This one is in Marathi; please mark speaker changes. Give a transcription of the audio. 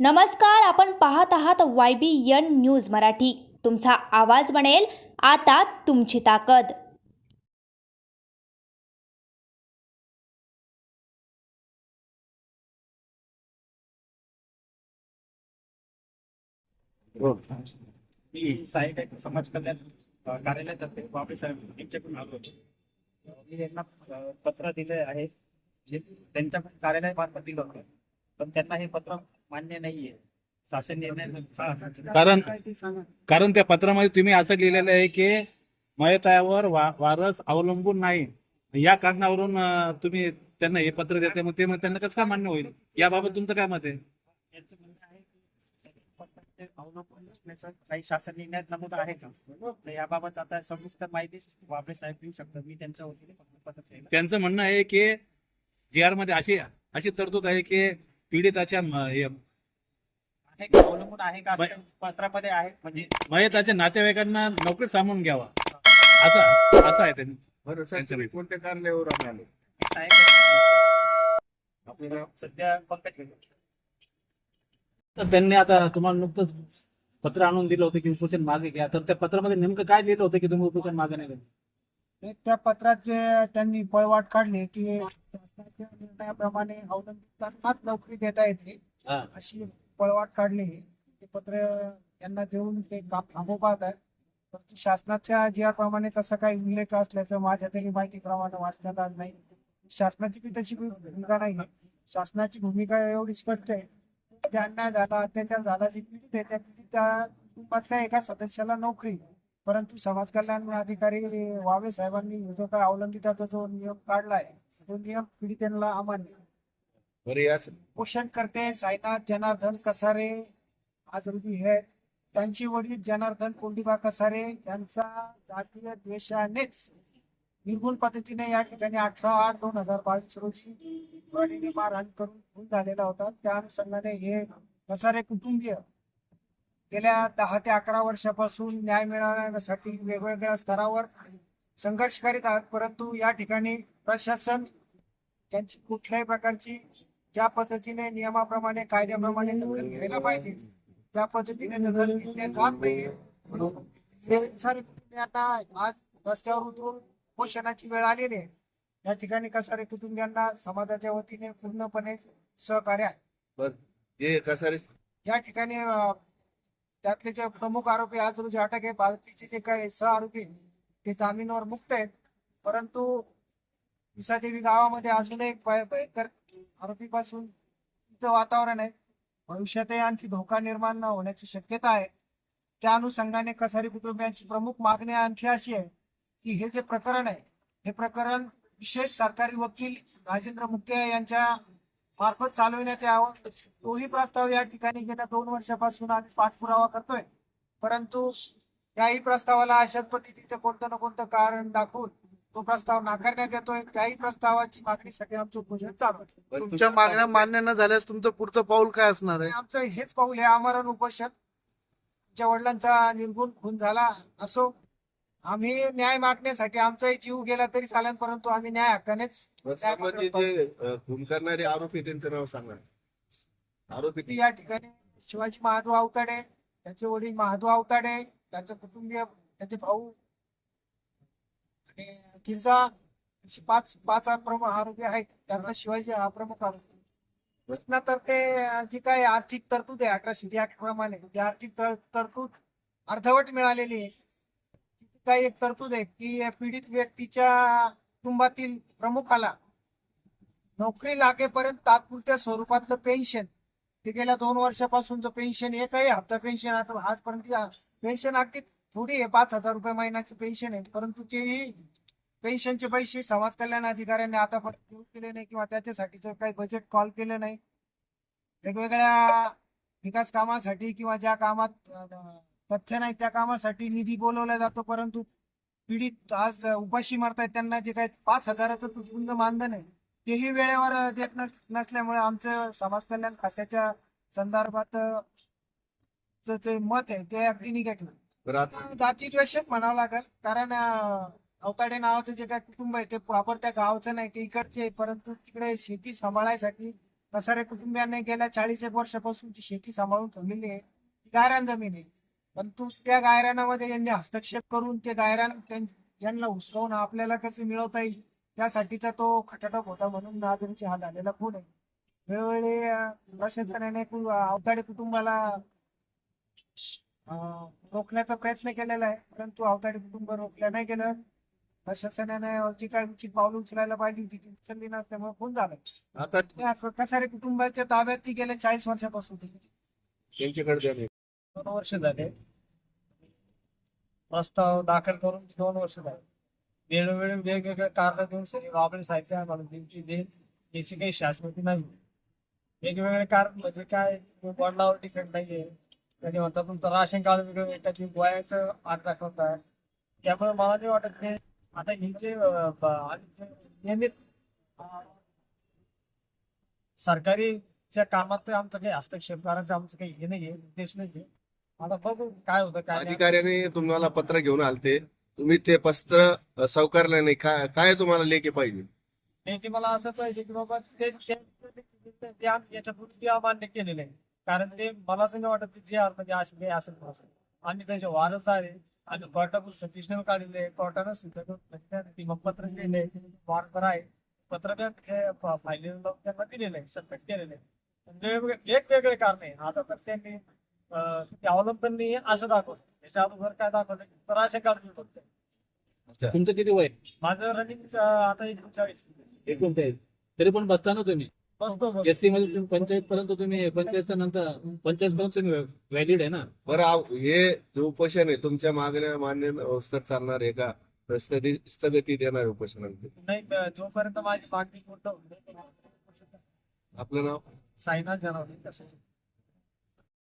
Speaker 1: नमस्कार आपण पाहत आहात Y B N news Marathi. तुमचा आवाज बनेल आता तुमची ताकद.
Speaker 2: मी साहेब समाज कल्याण कार्यालयातर्फे बापे साहेब यांच्याकडून आलो होतो. मी यांना पत्र दिले आहे. जे त्यांच्या कार्यालय मार्फत दिलं होतं. पण त्यांना हे पत्र मान्य नाहीये. शासन निर्णय
Speaker 3: कारण कारण त्या पत्रामध्ये तुम्ही असं लिहिलेलं आहे की मयतावर वा वारस अवलंबून नाही. या कारणावरून तुम्ही त्यांना हे पत्र देते मग ते मग त्यांना कसं काय मान्य होईल? याबाबत तुमचं काय मत आहे?
Speaker 2: यांचं म्हणणं आहे की पत्राचे अवलंबून नसण्याचं काही शासन निर्णयात नमूद आहे का? याबाबत आता सविस्तर माहिती वापे साहेब देऊ शकतात. मी त्यांच्या वतीने
Speaker 3: त्यांचं म्हणणं आहे की जी आरमध्ये अशी अशी तरतूद आहे की पीडिताच्या म- हे-
Speaker 2: आहे का? अवलंबून आहे का? असं पत्रामध्ये आहे? म्हणजे
Speaker 3: मयताच्या नातेवाईकांना नोकरी सामावून घ्यावा. असं असं आहे त्यांचं
Speaker 4: बरं तुम्ही कोणत्या आले?
Speaker 2: आपल्याला सध्या पंकज
Speaker 3: तर त्यांनी आता तुम्हाला नुकतंच पत्र आणून दिलं होतं की उपोषण मागे घ्या. तर त्या पत्रामध्ये नेमकं काय लिहिलं होतं की तुम्ही उपोषण मागे नाही?
Speaker 5: त्या पत्रात जे त्यांनी पळवाट काढली की शासनाच्या निर्णयाप्रमाणे अवलंबितांनाच नोकरी देता येते. अशी पळवाट काढली. ते पत्र यांना देऊन ते काम थांबवत आहेत परंतु शासनाच्या जी प्रमाणे तसा काही उल्लेख असल्याचं माझ्या तरी माहितीप्रमाणे वाचण्यात आलं नाही. शासनाची बी तशी भूमिका नाही शासनाची भूमिका एवढी स्पष्ट आहे. जे अन्याय झाला अत्याचार झाला जे पीडित आहे त्या पीडित कुटुंबातल्या एका सदस्याला नोकरी परंतु समाज कल्याण अधिकारी वावे साहेबांनी जो काय अवलंबिताचा जो नियम काढलाय तो नियम पीडितांना अमान्य. पोषण करते साईनाथ जनार्दन कसारे आज रोजी हे त्यांची वडील जनार्दन कोंडिबा कसारे यांचा जातीय द्वेषानेच निर्गुण पद्धतीने या ठिकाणी अठरा आठ दोन हजार बावीस रोजी मारहाण करून खून झालेला होता. त्या अनुषंगाने हे कसारे कुटुंबीय गेल्या दहा ते अकरा वर्षापासून न्याय मिळवण्यासाठी वेगवेगळ्या स्तरावर संघर्ष करीत आहात. परंतु या ठिकाणी प्रशासन त्यांची कुठल्याही प्रकारची ज्या पद्धतीने नियमाप्रमाणे कायद्याप्रमाणे दखल घ्यायला पाहिजे त्या पद्धतीने दखल घेतल्या जात हे कुटुंबियांना आज रस्त्यावर उतरून पोषणाची वेळ आलेली आहे. या ठिकाणी कसारे कुटुंबियांना समाजाच्या वतीने पूर्णपणे सहकार्य आहे. या ठिकाणी त्यातले जे प्रमुख आरोपी आज रोजी अटक आहे बालतीचे जे काही सह आरोपी ते जामीनावर मुक्त आहेत. परंतु विसादेवी गावामध्ये अजून एक भयंकर आरोपीपासून वातावरण आहे. भविष्यातही आणखी धोका निर्माण न होण्याची शक्यता आहे. त्या अनुषंगाने कसारी कुटुंबियांची प्रमुख मागणी आणखी अशी आहे की हे जे प्रकरण आहे हे प्रकरण विशेष सरकारी वकील राजेंद्र मुक्ते यांच्या मार्फत चालविण्यात यावं. तोही प्रस्ताव या ठिकाणी गेल्या दोन वर्षापासून आम्ही पाठपुरावा करतोय. परंतु त्याही प्रस्तावाला अशाच पद्धतीचं कोणतं ना कोणतं कारण दाखवून तो प्रस्ताव नाकारण्यात येतोय. त्याही प्रस्तावाची मागणीसाठी आमचं उपोषण चालू आहे.
Speaker 6: तुमच्या
Speaker 4: तुमच्या
Speaker 6: मागण्या मान्य न झाल्यास तुमचं पुढचं पाऊल काय असणार आहे?
Speaker 5: आमचं हेच पाऊल हे आमरण उपोषण. आमच्या वडिलांचा निर्गुण खून झाला असो आम्ही न्याय मागण्यासाठी आमचाही जीव गेला तरी चालेल परंतु आम्ही न्याय हक्कानेच
Speaker 4: जे अ, खून करणारे आरोपी त्यांचं नाव सांगा. आरोपी
Speaker 5: या ठिकाणी शिवाजी महादेव अवताडे त्यांचे वडील महादेव अवताडे त्यांचे कुटुंबीय त्यांचे भाऊ आणि तिचा पाच पाच प्रमुख आरोपी आहेत. त्यांना शिवाजी हा प्रमुख आरोपी तर ते जी काही आर्थिक तरतूद आहे अठराशे ऍक्ट प्रमाणे ती आर्थिक तर- तरतूद अर्धवट मिळालेली आहे. काही एक तरतूद आहे की पीडित व्यक्तीच्या कुटुंबातील प्रमुखाला नोकरी लागेपर्यंत तात्पुरत्या स्वरूपातलं पेन्शन ते गेल्या दोन वर्षापासूनचं पेन्शन एक आहे हप्ता पेन्शन आता आजपर्यंत पेन्शन अगदी थोडी आहे पाच हजार रुपये महिन्याची पेन्शन आहे परंतु तेही पेन्शनचे पैसे समाज कल्याण अधिकाऱ्यांनी आतापर्यंत देऊ केले नाही किंवा त्याच्यासाठीचं काही बजेट कॉल केलं नाही. वेगवेगळ्या विकास कामासाठी किंवा ज्या कामात तथ्य नाही त्या कामासाठी निधी बोलवला जातो परंतु पीडित आज उपाशी मरतायत त्यांना जे काही पाच हजाराचं तुटपुंज मानधन आहे तेही वेळेवर देत नस- नसल्यामुळे आमचं समाज कल्याण खात्याच्या संदर्भात जे मत आहे ते अगदी निगेटिव्ह जाती द्वेषच म्हणावं लागेल कारण अवताडे नावाचं जे काय कुटुंब आहे ते प्रॉपर त्या गावचं नाही ते इकडचे आहे. परंतु तिकडे शेती सांभाळायसाठी कसारे कुटुंबियांनी गेल्या चाळीस एक वर्षापासूनची शेती सांभाळून ठेवलेली आहे ती गायरान जमीन आहे परंतु त्या गायरानामध्ये यांनी हस्तक्षेप करून ते गायरान यांना हुसकावून आपल्याला कसं मिळवता येईल? त्यासाठीचा तो खटाटोप होता म्हणून त्यांची हा झालेला खून आहे. वेळोवेळी प्रशासनाने अवताडे कुटुंबाला रोखण्याचा प्रयत्न केलेला आहे. परंतु अवताडे कुटुंब रोखल्या नाही गेलं. प्रशासनाने जी काय उचित पावलं उचलायला पाहिजे होती ती उचलली नसल्यामुळे खून झाला.
Speaker 4: आता
Speaker 5: त्या कसारे कुटुंबाच्या ताब्यात ती गेल्या चाळीस वर्षापासून.
Speaker 2: दोन वर्ष झाले. प्रस्ताव दाखल करून दोन वर्ष झाले. वेळोवेळी वेगवेगळे कारण देऊन सगळे वापरे साहित्य आम्हाला दिवशी देईल याची काही शाश्वती नाही. वेगवेगळे कारण म्हणजे काय? वडिलावर टिकट नाहीये. कधी म्हणतात तुमचं राशन कार्ड वेगळं येतात कधी गोयाचं आठ दाखवत आहे. त्यामुळे मला नाही वाटत ते. आता हे जे नियमित सरकारीच्या कामात आमचं काही हस्तक्षेप करायचं आमचं काही हे नाहीये उद्देश नाहीये. आता बघू काय होतं काय नाही.
Speaker 4: अधिकाऱ्याने तुम्हाला पत्र घेऊन आलते. तुम्ही ते पत्र स्वीकारलं नाही काय काय तुम्हाला लेखी पाहिजे?
Speaker 2: नाही ते मला असं पाहिजे की बाबा ते ते- ते- ते याच्यापूर्वी ते अमान्य केलेलं आहे. कारण ते मला तर नाही वाटत जे म्हणजे असे काही असेल नसेल. आणि त्याचे वारसदार आहे आणि कोर्टापूर सतीशने काढलेले कोर्टानं सिद्ध करून ती पत्र केले वारसदार आहे. पत्र फायनल त्यांना दिलेलं आहे सबमिट केलेलं आहे. वेगवेगळे वेगवेगळे कारण आहे आता तर त्यांनी ते अवलंबन असं दाखवलं त्याच्या अगोदर काय दाखवलं तर असे काढून फक्त.
Speaker 3: तुमचं किती वय?
Speaker 2: माझं रनिंग आता एकोणचाळीस.
Speaker 3: एकोणचाळीस. तरी पण बसता ना तुम्ही?
Speaker 2: बसतो बसतो.
Speaker 3: एससी मध्ये तुम्ही पंचायत पर्यंत तुम्ही पंचायतच्या नंतर पंचायत पर्यंत तुम्ही व्हॅलिड आहे ना?
Speaker 4: बरं आव- हे जे उपोषण आहे तुमच्या मागण्या मान्य अवस्थेत चालणार आहे का? स्थगि- स्थगिती देणार आहे
Speaker 2: नाही तर जोपर्यंत माझी मागणी पूर्ण होत नाही, तोपर्यंत
Speaker 4: आपलं नाव?
Speaker 2: साईनाथ जनावरे कसं